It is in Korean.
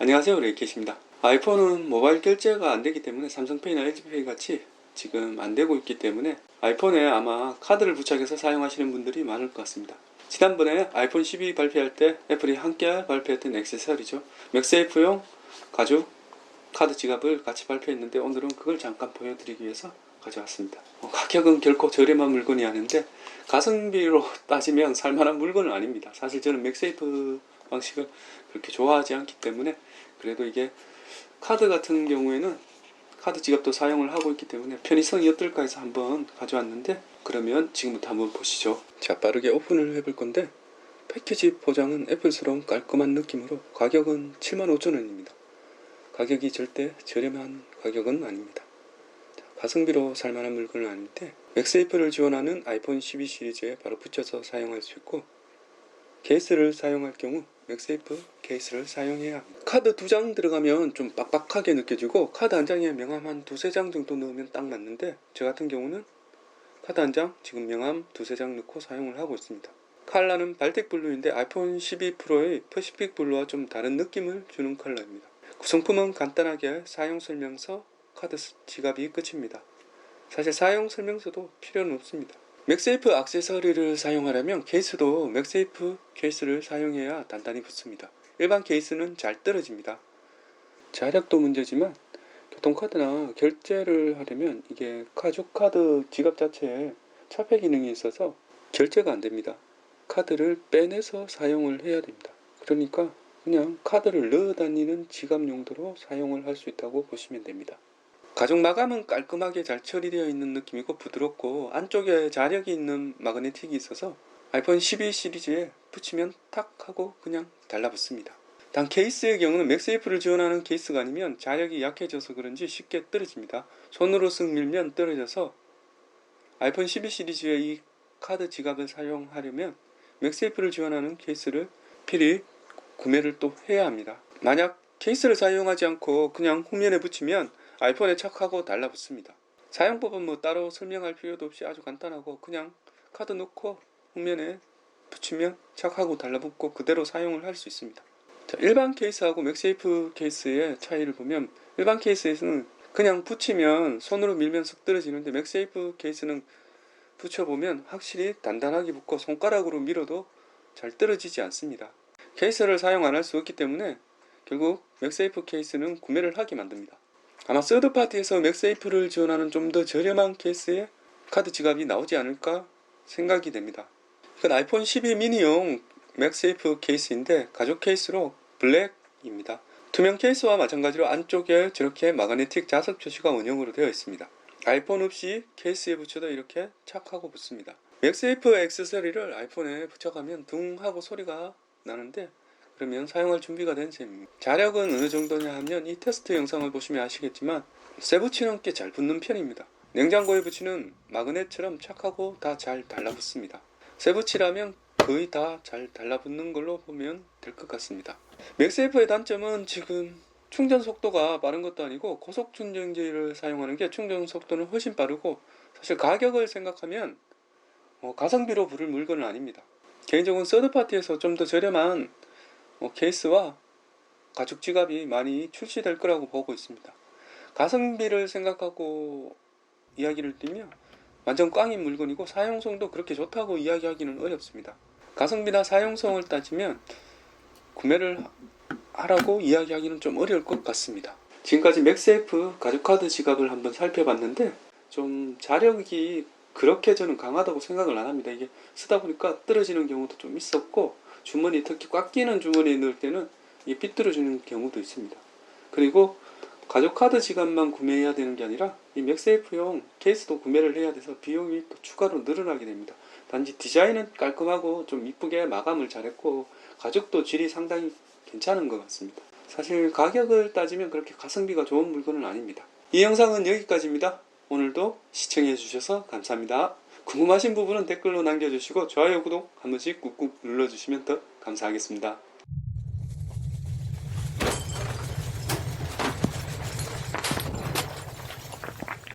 안녕하세요 레이켓입니다. 아이폰은 모바일 결제가 안 되기 때문에 삼성페이나 LG페이 같이 지금 안 되고 있기 때문에 아이폰에 아마 카드를 부착해서 사용하시는 분들이 많을 것 같습니다. 지난번에 아이폰 12 발표할 때 애플이 함께 발표했던 액세서리죠. 맥세이프용 가죽 카드 지갑을 같이 발표했는데 오늘은 그걸 잠깐 보여드리기 위해서 가져왔습니다. 어, 가격은 결코 저렴한 물건이 아닌데 가성비로 따지면 살만한 물건은 아닙니다. 사실 저는 맥세이프 방식을 그렇게 좋아하지 않기 때문에 그래도 이게 카드 같은 경우에는 카드 지갑도 사용을 하고 있기 때문에 편의성이 어떨까 해서 한번 가져왔는데 그러면 지금부터 한번 보시죠. 자 빠르게 오픈을 해볼 건데 패키지 포장은 애플스러운 깔끔한 느낌으로 가격은 75,000원입니다. 가격이 절대 저렴한 가격은 아닙니다. 자, 가성비로 살만한 물건은 아닌데 맥세이프를 지원하는 아이폰 12 시리즈에 바로 붙여서 사용할 수 있고 케이스를 사용할 경우 맥세이프 케이스를 사용해야 합니다. 카드 두 장 들어가면 좀 빡빡하게 느껴지고 카드 한 장에 명함 한 두세 장 정도 넣으면 딱 맞는데 저 같은 경우는 카드 한 장 지금 명함 두세 장 넣고 사용을 하고 있습니다. 컬러는 발텍 블루인데 아이폰 12 프로의 퍼시픽 블루와 좀 다른 느낌을 주는 컬러입니다. 구성품은 간단하게 사용 설명서, 카드 지갑이 끝입니다. 사실 사용 설명서도 필요는 없습니다. 맥세이프 액세서리를 사용하려면 케이스도 맥세이프 케이스를 사용해야 단단히 붙습니다. 일반 케이스는 잘 떨어집니다. 자력도 문제지만 교통카드나 결제를 하려면 이게 가죽 카드 지갑 자체에 차폐 기능이 있어서 결제가 안 됩니다. 카드를 빼내서 사용을 해야 됩니다. 그러니까 그냥 카드를 넣어 다니는 지갑 용도로 사용을 할 수 있다고 보시면 됩니다. 가죽 마감은 깔끔하게 잘 처리되어 있는 느낌이고 부드럽고 안쪽에 자력이 있는 마그네틱이 있어서 아이폰 12 시리즈에 붙이면 탁 하고 그냥 달라붙습니다. 단 케이스의 경우는 맥세이프를 지원하는 케이스가 아니면 자력이 약해져서 그런지 쉽게 떨어집니다. 손으로 쓱 밀면 떨어져서 아이폰 12 시리즈의 이 카드 지갑을 사용하려면 맥세이프를 지원하는 케이스를 필히 구매를 또 해야 합니다. 만약 케이스를 사용하지 않고 그냥 후면에 붙이면 아이폰에 착하고 달라붙습니다. 사용법은 뭐 따로 설명할 필요도 없이 아주 간단하고 그냥 카드 넣고 후면에 붙이면 착하고 달라붙고 그대로 사용을 할 수 있습니다. 자, 일반 케이스하고 맥세이프 케이스의 차이를 보면 일반 케이스에서는 그냥 붙이면 손으로 밀면 쓱 떨어지는데 맥세이프 케이스는 붙여보면 확실히 단단하게 붙고 손가락으로 밀어도 잘 떨어지지 않습니다. 케이스를 사용 안 할 수 없기 때문에 결국 맥세이프 케이스는 구매를 하게 만듭니다. 아마 서드파티에서 맥세이프를 지원하는 좀 더 저렴한 케이스에 카드 지갑이 나오지 않을까 생각이 됩니다. 이건 아이폰 12 미니용 맥세이프 케이스인데 가죽 케이스로 블랙입니다. 투명 케이스와 마찬가지로 안쪽에 저렇게 마그네틱 자석 표시가 원형으로 되어 있습니다. 아이폰 없이 케이스에 붙여도 이렇게 착하고 붙습니다. 맥세이프 액세서리를 아이폰에 붙여가면 둥 하고 소리가 나는데 그러면 사용할 준비가 된 셈입니다. 자력은 어느 정도냐 하면 이 테스트 영상을 보시면 아시겠지만 쇠 붙이는 꽤 잘 붙는 편입니다. 냉장고에 붙이는 마그넷처럼 착하고 다 잘 달라붙습니다. 쇠 붙이라면 거의 다 잘 달라붙는 걸로 보면 될 것 같습니다. 맥세이프의 단점은 지금 충전 속도가 빠른 것도 아니고 고속 충전기를 사용하는 게 충전 속도는 훨씬 빠르고 사실 가격을 생각하면 뭐 가성비로 부를 물건은 아닙니다. 개인적으로 서드파티에서 좀 더 저렴한 어, 케이스와 가죽 지갑이 많이 출시될 거라고 보고 있습니다. 가성비를 생각하고 이야기를 드리면 완전 꽝인 물건이고 사용성도 그렇게 좋다고 이야기하기는 어렵습니다. 가성비나 사용성을 따지면 구매를 하라고 이야기하기는 좀 어려울 것 같습니다. 지금까지 맥세이프 가죽 카드 지갑을 한번 살펴봤는데 좀 자력이 그렇게 저는 강하다고 생각을 안 합니다. 이게 쓰다 보니까 떨어지는 경우도 좀 있었고 주머니 특히 꽉 끼는 주머니에 넣을 때는 이 삐뚤어지는 경우도 있습니다. 그리고 가죽 카드 지갑만 구매해야 되는 게 아니라 이 맥세이프용 케이스도 구매를 해야 돼서 비용이 또 추가로 늘어나게 됩니다. 단지 디자인은 깔끔하고 좀 이쁘게 마감을 잘했고 가죽도 질이 상당히 괜찮은 것 같습니다. 사실 가격을 따지면 그렇게 가성비가 좋은 물건은 아닙니다. 이 영상은 여기까지입니다. 오늘도 시청해 주셔서 감사합니다. 궁금하신 부분은 댓글로 남겨주시고 좋아요, 구독 한 번씩 꾹꾹 눌러주시면 더 감사하겠습니다.